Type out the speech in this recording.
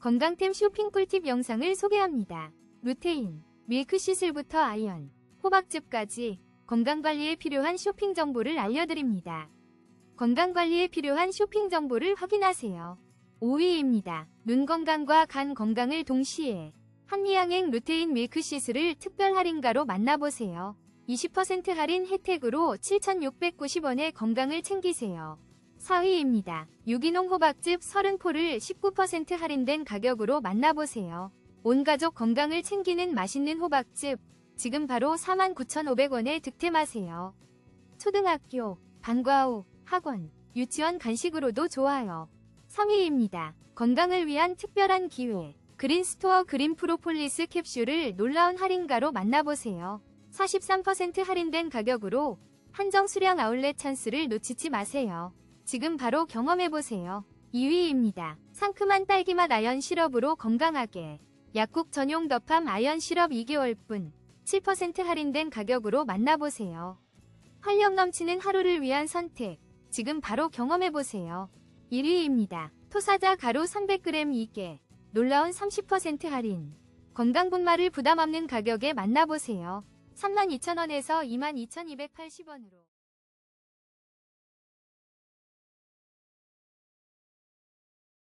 건강템 쇼핑 꿀팁 영상을 소개합니다. 루테인, 밀크시슬부터 아이언, 호박즙까지 건강관리에 필요한 쇼핑 정보를 알려드립니다. 건강관리에 필요한 쇼핑 정보를 확인하세요. 5위입니다. 눈 건강과 간 건강을 동시에 한미양행 루테인 밀크시슬을 특별 할인가로 만나보세요. 20% 할인 혜택으로 7,690원의 건강을 챙기세요. 4위입니다. 유기농 호박즙 30포를 19% 할인된 가격으로 만나보세요. 온 가족 건강을 챙기는 맛있는 호박즙 지금 바로 49,500원에 득템하세요. 초등학교, 방과 후, 학원, 유치원 간식으로도 좋아요. 3위입니다. 건강을 위한 특별한 기회. 그린스토어 그린 프로폴리스 캡슐을 놀라운 할인가로 만나보세요. 43% 할인된 가격으로 한정 수량 아울렛 찬스를 놓치지 마세요. 지금 바로 경험해보세요. 2위입니다. 상큼한 딸기맛 아연 시럽으로 건강하게. 약국 전용 더팜 아연 시럽 2개월분 7% 할인된 가격으로 만나보세요. 활력 넘치는 하루를 위한 선택. 지금 바로 경험해보세요. 1위입니다. 토사자 가루 300g 2개. 놀라운 30% 할인. 건강 분말을 부담 없는 가격에 만나보세요. 32,000원에서 22,280원으로.